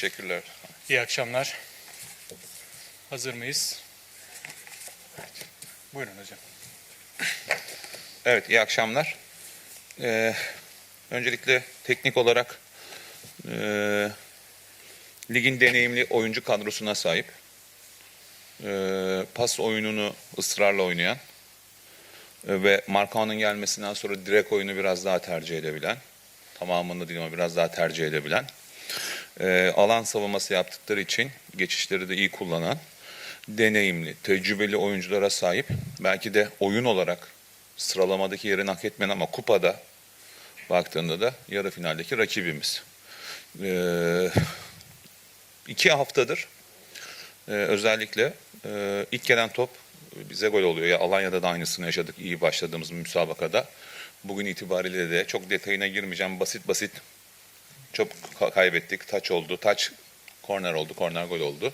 Teşekkürler. İyi akşamlar. Hazır mıyız? Buyurun hocam. Evet, iyi akşamlar. Ee, öncelikle teknik olarak e, ligin deneyimli oyuncu kadrosuna sahip, e, pas oyununu ısrarla oynayan e, ve Markao'nun gelmesinden sonra direkt oyunu biraz daha tercih edebilen, tamamını değil ama biraz daha tercih edebilen, e, alan savunması yaptıkları için geçişleri de iyi kullanan, deneyimli, tecrübeli oyunculara sahip, belki de oyun olarak sıralamadaki yerini hak etmeyen ama kupada baktığında da yarı finaldeki rakibimiz. Ee, iki haftadır e, özellikle e, ilk gelen top bize gol oluyor. Ya Alanya'da da aynısını yaşadık iyi başladığımız müsabakada. Bugün itibariyle de çok detayına girmeyeceğim. Basit basit çok ka- kaybettik. Taç oldu. Taç korner oldu. Korner gol oldu.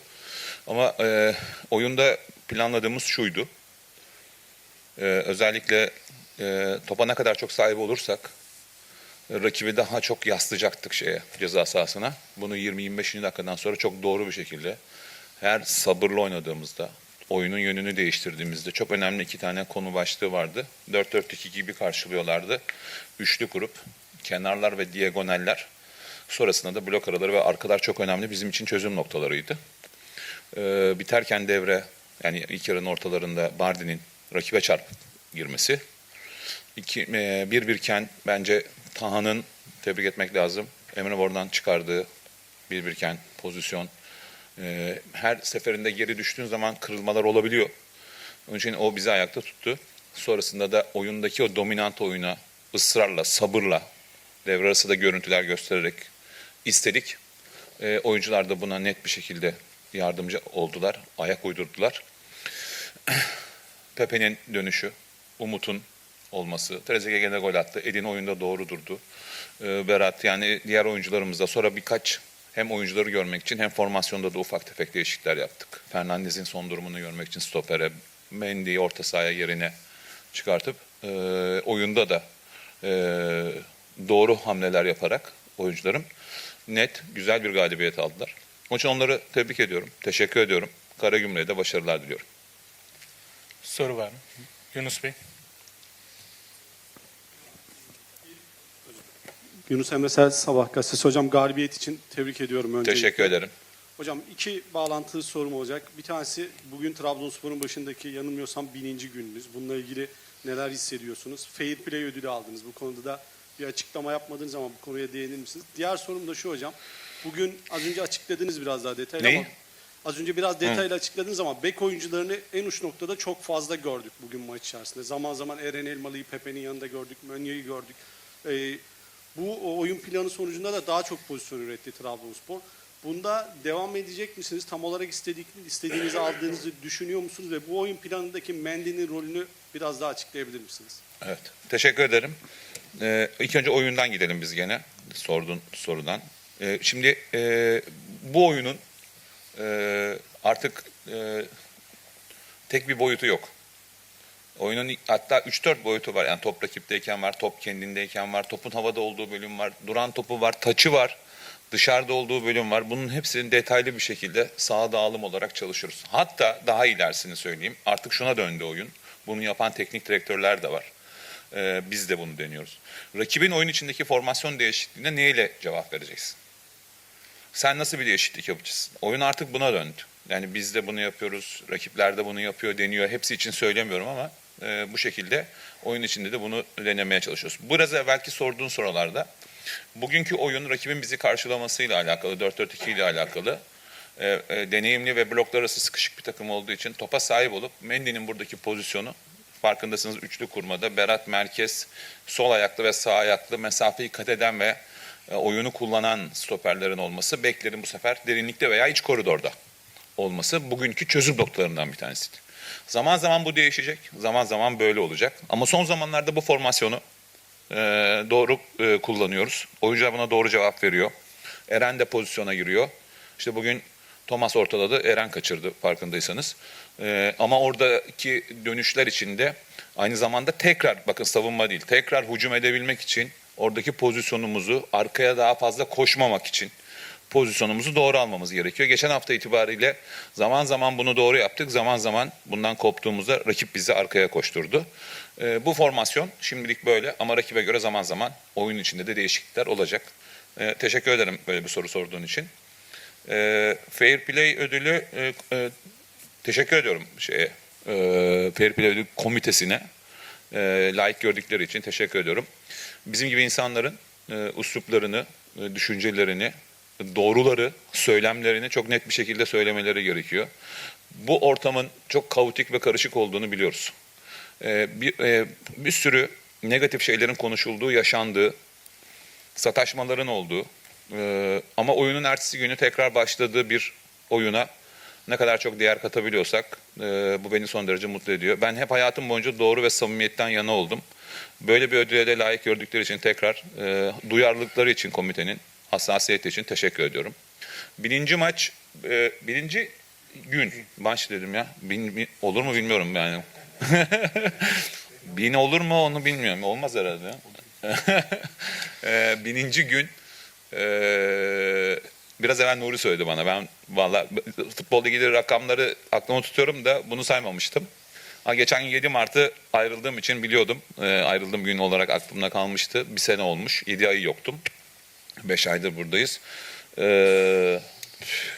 Ama e, oyunda planladığımız şuydu. Ee, özellikle e, topa ne kadar çok sahibi olursak e, rakibi daha çok yaslayacaktık şeye ceza sahasına. Bunu 20-25. dakikadan sonra çok doğru bir şekilde her sabırlı oynadığımızda oyunun yönünü değiştirdiğimizde çok önemli iki tane konu başlığı vardı. 4-4-2 gibi karşılıyorlardı. Üçlü kurup kenarlar ve diagonaller sonrasında da blok araları ve arkalar çok önemli bizim için çözüm noktalarıydı. Ee, biterken devre yani ilk yarının ortalarında Bardi'nin rakibe çarpıp girmesi. İki, e, bir birken bence Taha'nın tebrik etmek lazım. Emre Bor'dan çıkardığı bir birken pozisyon. E, her seferinde geri düştüğün zaman kırılmalar olabiliyor. Onun için o bizi ayakta tuttu. Sonrasında da oyundaki o dominant oyuna ısrarla, sabırla, devre arası da görüntüler göstererek istedik. E, oyuncular da buna net bir şekilde yardımcı oldular, ayak uydurdular. Pepe'nin dönüşü, Umut'un olması, Trezeguet gene gol attı, Edin oyunda doğru durdu. Ee, Berat yani diğer oyuncularımız da sonra birkaç hem oyuncuları görmek için hem formasyonda da ufak tefek değişiklikler yaptık. Fernandez'in son durumunu görmek için stopere, Mendy'yi orta sahaya yerine çıkartıp e, oyunda da e, doğru hamleler yaparak oyuncularım net güzel bir galibiyet aldılar. Onun için onları tebrik ediyorum, teşekkür ediyorum. Karagümrük'e de başarılar diliyorum. Soru var mı? Yunus Bey. Yunus Emre Sel Sabah gazetesi. Hocam galibiyet için tebrik ediyorum öncelikle. Teşekkür ederim. Hocam iki bağlantılı sorum olacak. Bir tanesi bugün Trabzonspor'un başındaki yanılmıyorsam bininci gününüz. Bununla ilgili neler hissediyorsunuz? Fair Play ödülü aldınız. Bu konuda da bir açıklama yapmadınız ama bu konuya değinir misiniz? Diğer sorum da şu hocam. Bugün az önce açıkladınız biraz daha detaylı Neyi? ama az önce biraz detaylı açıkladınız ama bek oyuncularını en uç noktada çok fazla gördük bugün maç içerisinde. Zaman zaman Eren Elmalı'yı Pepe'nin yanında gördük, Mönye'yi gördük. Ee, bu oyun planı sonucunda da daha çok pozisyon üretti Trabzonspor. Bunda devam edecek misiniz? Tam olarak istedik, istediğinizi aldığınızı düşünüyor musunuz? Ve bu oyun planındaki Mendy'nin rolünü biraz daha açıklayabilir misiniz? Evet, teşekkür ederim. Ee, ilk önce oyundan gidelim biz gene, sordun sorudan. Ee, şimdi e, bu oyunun e, artık e, tek bir boyutu yok. Oyunun hatta 3-4 boyutu var. Yani top rakipteyken var, top kendindeyken var, topun havada olduğu bölüm var, duran topu var, taçı var, dışarıda olduğu bölüm var. Bunun hepsini detaylı bir şekilde sağa dağılım olarak çalışıyoruz. Hatta daha ilerisini söyleyeyim. Artık şuna döndü oyun. Bunu yapan teknik direktörler de var. Ee, biz de bunu deniyoruz. Rakibin oyun içindeki formasyon değişikliğine neyle cevap vereceksin? Sen nasıl bir değişiklik yapacaksın? Oyun artık buna döndü. Yani biz de bunu yapıyoruz, rakipler de bunu yapıyor, deniyor. Hepsi için söylemiyorum ama e, bu şekilde oyun içinde de bunu denemeye çalışıyoruz. Biraz evvelki sorduğun sorularda bugünkü oyun rakibin bizi karşılamasıyla alakalı, 4-4-2 ile alakalı. E, e, deneyimli ve bloklar arası sıkışık bir takım olduğu için topa sahip olup Mendy'nin buradaki pozisyonu farkındasınız üçlü kurmada Berat merkez sol ayaklı ve sağ ayaklı mesafeyi kat eden ve e, oyunu kullanan stoperlerin olması beklerin bu sefer derinlikte veya iç koridorda olması bugünkü çözüm noktalarından bir tanesiydi. Zaman zaman bu değişecek, zaman zaman böyle olacak. Ama son zamanlarda bu formasyonu e, doğru e, kullanıyoruz. Oyuncular buna doğru cevap veriyor. Eren de pozisyona giriyor. İşte bugün Thomas ortaladı, Eren kaçırdı farkındaysanız. E, ama oradaki dönüşler içinde aynı zamanda tekrar, bakın savunma değil, tekrar hücum edebilmek için oradaki pozisyonumuzu arkaya daha fazla koşmamak için pozisyonumuzu doğru almamız gerekiyor. Geçen hafta itibariyle zaman zaman bunu doğru yaptık. Zaman zaman bundan koptuğumuzda rakip bizi arkaya koşturdu. Ee, bu formasyon şimdilik böyle ama rakibe göre zaman zaman oyun içinde de değişiklikler olacak. Ee, teşekkür ederim böyle bir soru sorduğun için. Ee, Fair Play ödülü e, e, teşekkür ediyorum şeye e, Fair Play ödülü komitesine e, layık gördükleri için teşekkür ediyorum. Bizim gibi insanların e, usluplarını, e, düşüncelerini, doğruları, söylemlerini çok net bir şekilde söylemeleri gerekiyor. Bu ortamın çok kaotik ve karışık olduğunu biliyoruz. E, bir, e, bir sürü negatif şeylerin konuşulduğu, yaşandığı, sataşmaların olduğu e, ama oyunun ertesi günü tekrar başladığı bir oyuna ne kadar çok değer katabiliyorsak e, bu beni son derece mutlu ediyor. Ben hep hayatım boyunca doğru ve samimiyetten yana oldum. Böyle bir ödüle de layık gördükleri için tekrar e, duyarlılıkları için komitenin hassasiyeti için teşekkür ediyorum. Birinci maç, e, birinci gün maç dedim ya. Bin, bin- olur mu bilmiyorum yani. Bin olur mu onu bilmiyorum. Olmaz herhalde. e, bininci gün e, biraz evvel Nuri söyledi bana. Ben valla futbolda ilgili rakamları aklıma tutuyorum da bunu saymamıştım. Ha, geçen gün 7 Mart'ı ayrıldığım için biliyordum. E, ayrıldığım gün olarak aklımda kalmıştı. Bir sene olmuş. 7 ayı yoktum. 5 aydır buradayız. E,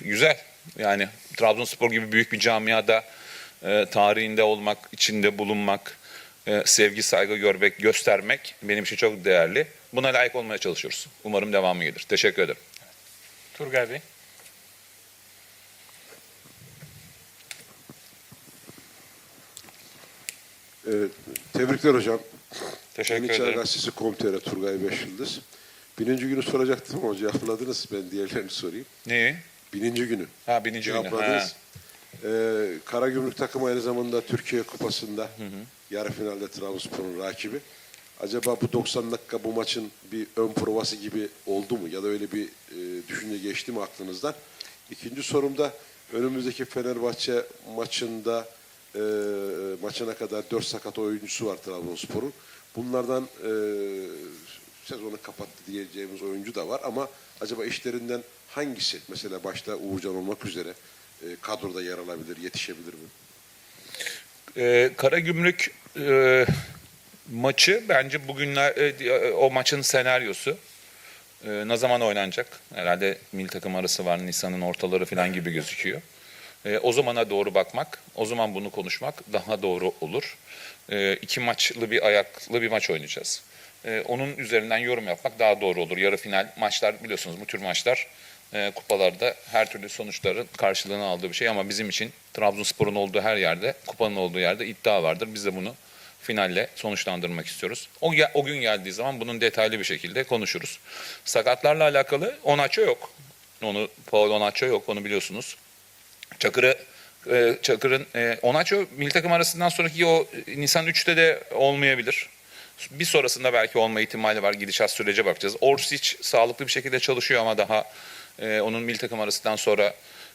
güzel. Yani Trabzonspor gibi büyük bir camiada e, tarihinde olmak, içinde bulunmak, e, sevgi, saygı görmek, göstermek benim için çok değerli. Buna layık olmaya çalışıyoruz. Umarım devamı gelir. Teşekkür ederim. Turgay Bey. Ee, tebrikler hocam. Teşekkür Yeniçer ederim. Gazetesi Komiteri Turgay Beş Yıldız. Bininci günü soracaktım ama cevapladınız. Ben diğerlerini sorayım. Neyi? Bininci günü. Ha bininci günü. Ha. Cevapladınız. Ee, Karagümrük takımı aynı zamanda Türkiye Kupası'nda yarı finalde Trabzonspor'un rakibi. Acaba bu 90 dakika bu maçın bir ön provası gibi oldu mu? Ya da öyle bir e, düşünce geçti mi aklınızdan? İkinci sorumda önümüzdeki Fenerbahçe maçında e, maçına kadar 4 sakat oyuncusu var Trabzonspor'un. Bunlardan e, sezonu kapattı diyeceğimiz oyuncu da var ama acaba işlerinden hangisi mesela başta Uğurcan olmak üzere e, kadroda yer alabilir, yetişebilir mi? Ee, Karagümrük e, maçı bence bugünler e, o maçın senaryosu. E, ne zaman oynanacak? Herhalde milli takım arası var Nisan'ın ortaları falan gibi gözüküyor. E, o zamana doğru bakmak, o zaman bunu konuşmak daha doğru olur. E, iki maçlı bir ayaklı bir maç oynayacağız. E, onun üzerinden yorum yapmak daha doğru olur. Yarı final maçlar biliyorsunuz bu tür maçlar e, kupalarda her türlü sonuçların karşılığını aldığı bir şey ama bizim için Trabzonspor'un olduğu her yerde, kupanın olduğu yerde iddia vardır. Biz de bunu finalle sonuçlandırmak istiyoruz. O, o gün geldiği zaman bunun detaylı bir şekilde konuşuruz. Sakatlarla alakalı Onaço yok. Onu Paul Onaço yok onu biliyorsunuz. Çakır'ı e, Çakır'ın e, Onaço milli takım arasından sonraki o e, Nisan 3'te de olmayabilir. Bir sonrasında belki olma ihtimali var. Gidişat sürece bakacağız. Orsic sağlıklı bir şekilde çalışıyor ama daha e, onun milli takım arasından sonra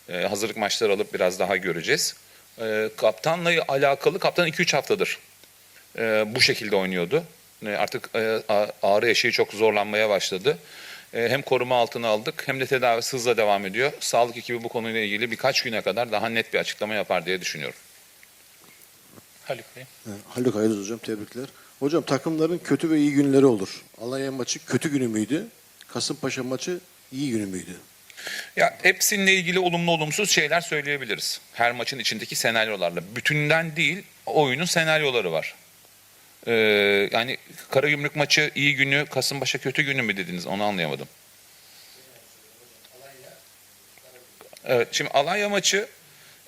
e, hazırlık maçları alıp biraz daha göreceğiz. E, kaptanla alakalı kaptan 2-3 haftadır e, bu şekilde oynuyordu. E, artık e, ağrı eşiği çok zorlanmaya başladı. E, hem koruma altına aldık hem de tedavisi hızla devam ediyor. Sağlık ekibi bu konuyla ilgili birkaç güne kadar daha net bir açıklama yapar diye düşünüyorum. Haluk Bey. Ee, Haluk Aydız hocam tebrikler. Hocam takımların kötü ve iyi günleri olur. Alanya maçı kötü günü müydü? Kasımpaşa maçı iyi günü müydü? Ya hepsininle ilgili olumlu olumsuz şeyler söyleyebiliriz. Her maçın içindeki senaryolarla. Bütünden değil, oyunun senaryoları var. Ee, yani Karagümrük maçı iyi günü, Kasımpaşa kötü günü mü dediniz? Onu anlayamadım. Evet, şimdi Alanya maçı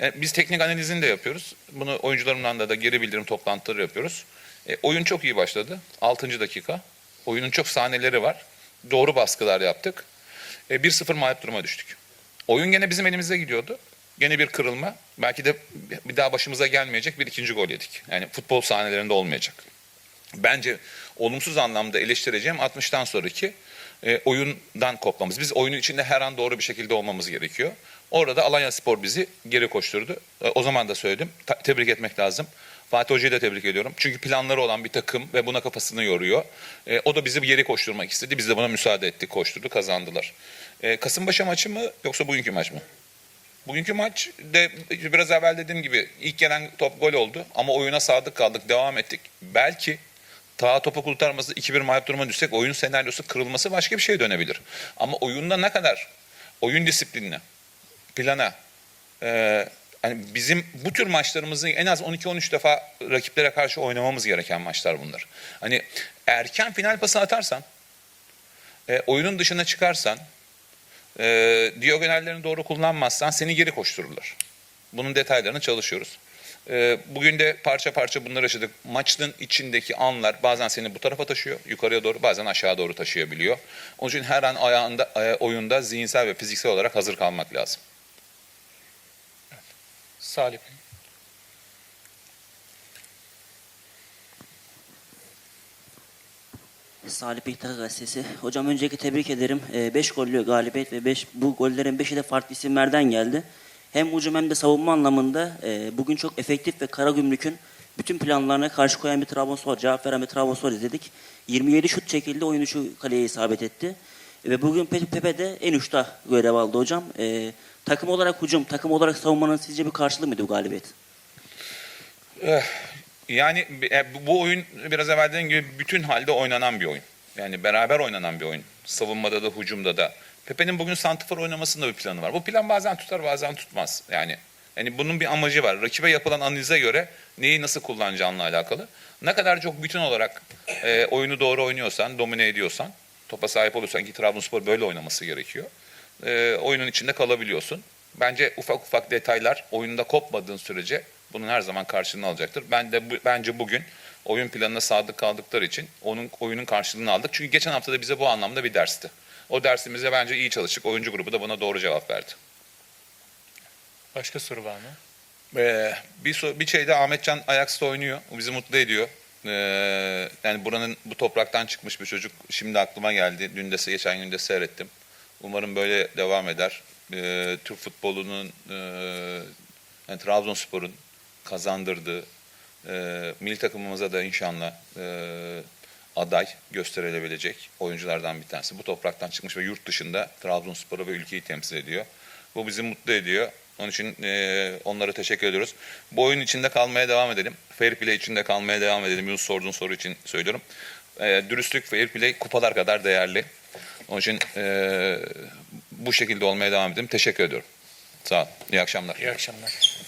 e, biz teknik analizini de yapıyoruz. Bunu oyuncularımdan da, da geri bildirim toplantıları yapıyoruz. E, oyun çok iyi başladı. 6. dakika. Oyunun çok sahneleri var. Doğru baskılar yaptık. E, 1-0 mağlup duruma düştük. Oyun gene bizim elimizde gidiyordu. Gene bir kırılma. Belki de bir daha başımıza gelmeyecek bir ikinci gol yedik. Yani futbol sahnelerinde olmayacak. Bence olumsuz anlamda eleştireceğim 60'tan sonraki e, oyundan kopmamız. Biz oyunun içinde her an doğru bir şekilde olmamız gerekiyor. Orada Alanya Spor bizi geri koşturdu. E, o zaman da söyledim. Ta- tebrik etmek lazım. Fatih Hoca'yı da tebrik ediyorum. Çünkü planları olan bir takım ve buna kafasını yoruyor. E, o da bizi geri koşturmak istedi. Biz de buna müsaade ettik, koşturdu, kazandılar. E, Kasımpaşa maçı mı yoksa bugünkü maç mı? Bugünkü maç de biraz evvel dediğim gibi ilk gelen top gol oldu ama oyuna sadık kaldık, devam ettik. Belki ta topu kurtarması 2-1 mağlup duruma düşsek oyun senaryosu kırılması başka bir şeye dönebilir. Ama oyunda ne kadar oyun disiplinine, plana, e, hani bizim bu tür maçlarımızı en az 12-13 defa rakiplere karşı oynamamız gereken maçlar bunlar. Hani erken final pası atarsan, e, oyunun dışına çıkarsan, e, diagonallerini doğru kullanmazsan seni geri koştururlar. Bunun detaylarını çalışıyoruz. E, bugün de parça parça bunları yaşadık. Maçın içindeki anlar bazen seni bu tarafa taşıyor, yukarıya doğru, bazen aşağı doğru taşıyabiliyor. Onun için her an ayağında, e, oyunda zihinsel ve fiziksel olarak hazır kalmak lazım. Salih Bey. Salih Beytar Gazetesi. Hocam öncelikle tebrik ederim. 5 gollü galibiyet ve beş, bu gollerin 5'i de farklı isimlerden geldi. Hem hücum hem de savunma anlamında e, bugün çok efektif ve Karagümrük'ün bütün planlarına karşı koyan bir Trabzonspor, cevap veren bir Trabzonspor izledik. 27 şut çekildi, oyun üçü kaleye isabet etti. Ve bugün Pe- Pepe de en uçta görev aldı hocam. E, takım olarak hücum, takım olarak savunmanın sizce bir karşılığı mıydı bu galibiyet? Yani e, bu oyun biraz evvel dediğim gibi bütün halde oynanan bir oyun. Yani beraber oynanan bir oyun. Savunmada da hücumda da. Pepe'nin bugün santifor oynamasında bir planı var. Bu plan bazen tutar bazen tutmaz. Yani yani bunun bir amacı var. Rakibe yapılan analize göre neyi nasıl kullanacağınla alakalı. Ne kadar çok bütün olarak e, oyunu doğru oynuyorsan, domine ediyorsan, topa sahip olursan ki Trabzonspor böyle oynaması gerekiyor. E, oyunun içinde kalabiliyorsun. Bence ufak ufak detaylar oyunda kopmadığın sürece bunun her zaman karşılığını alacaktır. Ben de bu, bence bugün oyun planına sadık kaldıkları için onun oyunun karşılığını aldık. Çünkü geçen hafta da bize bu anlamda bir dersti. O dersimizde bence iyi çalıştık. Oyuncu grubu da buna doğru cevap verdi. Başka soru var mı? Ee, bir, so- bir şeyde Ahmetcan Ajax'ta oynuyor. O bizi mutlu ediyor. Ee, yani buranın bu topraktan çıkmış bir çocuk. Şimdi aklıma geldi. Dün de geçen gün de seyrettim. Umarım böyle devam eder. Ee, Türk futbolunun e, yani Trabzonspor'un kazandırdığı e, milli takımımıza da inşallah e, aday gösterilebilecek oyunculardan bir tanesi. Bu topraktan çıkmış ve yurt dışında Trabzonspor'u ve ülkeyi temsil ediyor. Bu bizi mutlu ediyor. Onun için e, onlara teşekkür ediyoruz. Bu oyun içinde kalmaya devam edelim. Fair play içinde kalmaya devam edelim. Yunus sorduğun soru için söylüyorum. E, dürüstlük, fair play kupalar kadar değerli. Onun için e, bu şekilde olmaya devam edelim. Teşekkür ediyorum. Sağ olun. İyi akşamlar. İyi akşamlar.